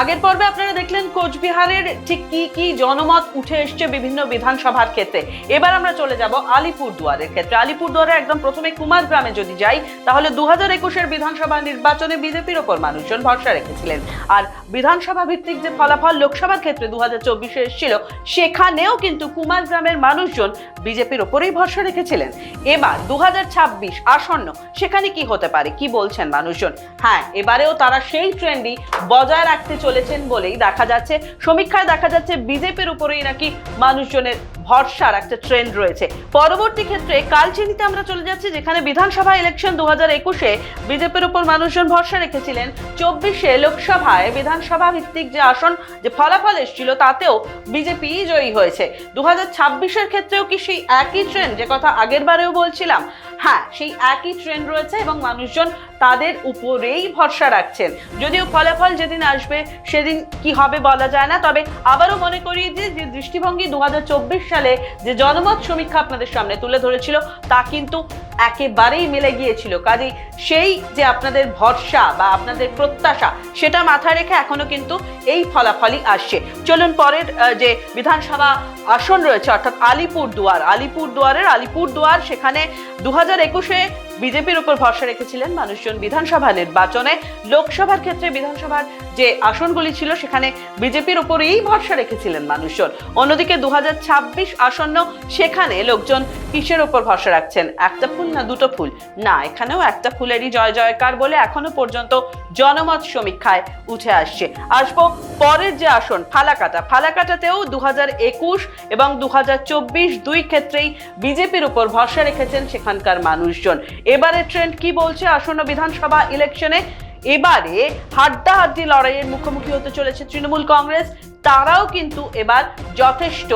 আগের পর্বে আপনারা দেখলেন কোচবিহারের ঠিক কি কি জনমত উঠে এসছে বিভিন্ন বিধানসভার ক্ষেত্রে। এবার আমরা চলে যাব আলিপুর দুয়ারের ক্ষেত্রে। আলিপুর দুয়ারে একদম প্রথমে কুমার গ্রামে যদি যাই, তাহলে দু হাজার একুশের বিধানসভা নির্বাচনে বিজেপির ওপর মানুষজন ভরসা রেখেছিলেন। আর বিধানসভা ভিত্তিক যে ফলাফল লোকসভার ক্ষেত্রে দু হাজার চব্বিশে এসেছিল, সেখানেও কিন্তু কুমার গ্রামের মানুষজন বিজেপির ওপরেই ভরসা রেখেছিলেন। এবার দু হাজার ছাব্বিশ আসন্ন, সেখানে কি হতে পারে? কি বলছেন মানুষজন? হ্যাঁ এবারেও তারা সেই ট্রেন্ডই বজায় রাখতে চলেছেন বলেই দেখা যাচ্ছে। সমীক্ষায় দেখা যাচ্ছে বিজেপির উপরেই নাকি মানুষজনের ভরসার একটা ট্রেন্ড রয়েছে। পরবর্তী ক্ষেত্রে কালচিনিতে আমরা চলে যাচ্ছি, যেখানে বিধানসভা ইলেকশন দু হাজার একুশে বিজেপির উপর মানুষজন ভরসা রেখেছিলেন। চব্বিশে লোকসভায় বিধানসভা ভিত্তিক যে আসন, যে ফলাফল এসেছিল, তাতেও বিজেপি জয়ী হয়েছে। দু হাজার ছাব্বিশের ক্ষেত্রেও কি সেই একই ট্রেন্ড যে কথা আগের বারেও বলছিলাম। হ্যাঁ সেই একই ট্রেন্ড রয়েছে এবং মানুষজন তাদের উপরেই ভরসা রাখছেন। যদিও ফলাফল যেদিন আসবে, সেদিন কি হবে বলা যায় না, তবে আবারও মনে করিয়ে দিই যে দৃষ্টিভঙ্গি দু হাজার চব্বিশ সালে যে জনমত সমীক্ষা আপনাদের সামনে তুলে ধরেছিল, তা কিন্তু একেবারেই মিলে গিয়েছিল। কাজেই সেই যে আপনাদের ভরসা বা আপনাদের প্রত্যাশা, সেটা মাথায় রেখে এখনও কিন্তু এই ফলাফলই আসছে। চলুন পরের যে বিধানসভা আসন রয়েছে, অর্থাৎ আলিপুর দুয়ার আলিপুর দুয়ারের আলিপুর দুয়ার সেখানে দু হাজার একুশে বিজেপির উপর ভরসা রেখেছিলেন মানুষজন বিধানসভা নির্বাচনে। লোকসভার ক্ষেত্রে বিধানসভার যে আসনগুলি ছিল, সেখানে বিজেপির উপরেই ভরসা রেখেছিলেন মানুষজন। অন্যদিকে দু হাজার ছাব্বিশ আসন্ন সেখানে লোকজন কিসের উপর ভরসা রাখছেন? একটা ফুল না দুটো ফুল? না, এখানেও একটা ফুলেরই জয় জয়কার বলে এখনও পর্যন্ত জনমত সমীক্ষায় উঠে আসছে। আসব পরের যে আসন, ফালাকাটা। ফালাকাটাতেও দু হাজার একুশ এবং দু দুই ক্ষেত্রেই বিজেপির উপর ভরসা রেখেছেন সেখানকার মানুষজন। এবারে ট্রেন্ড কি বলছে? আসন্ন বিধানসভা ইলেকশনে এবারে হাড্ডাহাড্ডি লড়াইয়ের মুখোমুখি হতে চলেছে তৃণমূল কংগ্রেস। তারাও কিন্তু এবার যথেষ্ট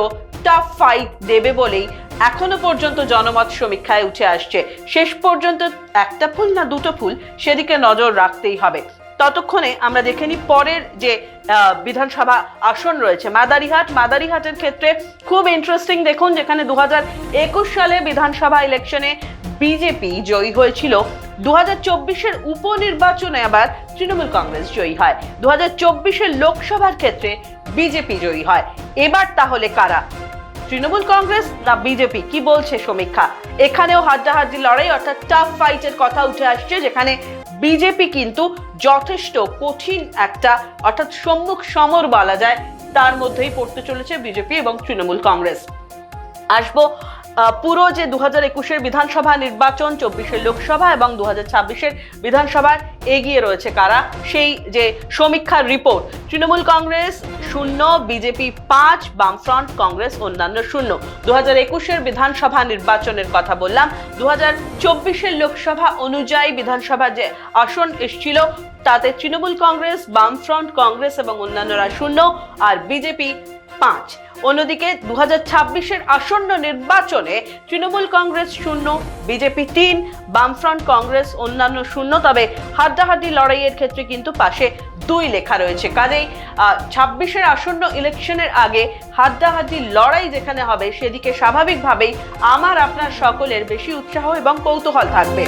টাফ ফাইট দেবে বলেই এখনও পর্যন্ত জনমত সমীক্ষায় উঠে আসছে। শেষ পর্যন্ত একটা ফুল না দুটো ফুল সেদিকে নজর রাখতেই হবে। ততক্ষণে আমরা দেখে নিই পরের যে বিধানসভা আসন রয়েছে, মাদারিহাট। মাদারিহাটের ক্ষেত্রে খুব ইন্টারেস্টিং দেখুন, যেখানে দু একুশ সালে বিধানসভা ইলেকশনে বিজেপি জয়ী হয়েছিল। দু হাজার চব্বিশের উপনির্বাচনে আবার তৃণমূল কংগ্রেস জয়ী হয়। দু হাজার চব্বিশের লোকসভার ক্ষেত্রে বিজেপি জয়ী হয়। এবার তাহলে কারা? তৃণমূল কংগ্রেস না বিজেপি? কি বলছে সমীক্ষা? এখানেও হাড্ডাহাড্ডি লড়াই, অর্থাৎ টাফ ফাইটের কথা উঠে আসছে, যেখানে বিজেপি কিন্তু যথেষ্ট কঠিন একটা, অর্থাৎ সম্মুখ সমর বলা যায়, তার মধ্যেই পড়তে চলেছে বিজেপি এবং তৃণমূল কংগ্রেস। আসব পুরো যে দু হাজার একুশের বিধানসভা নির্বাচন, চব্বিশের লোকসভা এবং দু হাজার ছাব্বিশের বিধানসভার এগিয়ে রয়েছে কারা? সেই যে সমীক্ষার রিপোর্ট, তৃণমূল কংগ্রেস শূন্য, বিজেপি পাঁচ, বামফ্রন্ট কংগ্রেস অন্যান্য শূন্য। দু হাজার একুশের বিধানসভা নির্বাচনের কথা বললাম। দু হাজার চব্বিশের লোকসভা অনুযায়ী বিধানসভা যে আসন এসছিল, তাতে তৃণমূল কংগ্রেস, বামফ্রন্ট কংগ্রেস এবং অন্যান্যরা শূন্য আর বিজেপি পাঁচ। অন্যদিকে দু হাজার আসন্ন নির্বাচনে তৃণমূল কংগ্রেস শূন্য, বিজেপি তিন, বামফ্রন্ট কংগ্রেস অন্যান্য শূন্য, তবে হাড্ডাহাড্ডি লড়াইয়ের ক্ষেত্রে কিন্তু পাশে দুই লেখা রয়েছে। কাজেই ছাব্বিশের আসন্ন ইলেকশনের আগে হাড্ডাহাড্ডি লড়াই যেখানে হবে সেদিকে স্বাভাবিকভাবেই আমার, আপনার সকলের বেশি উৎসাহ এবং কৌতূহল থাকবে।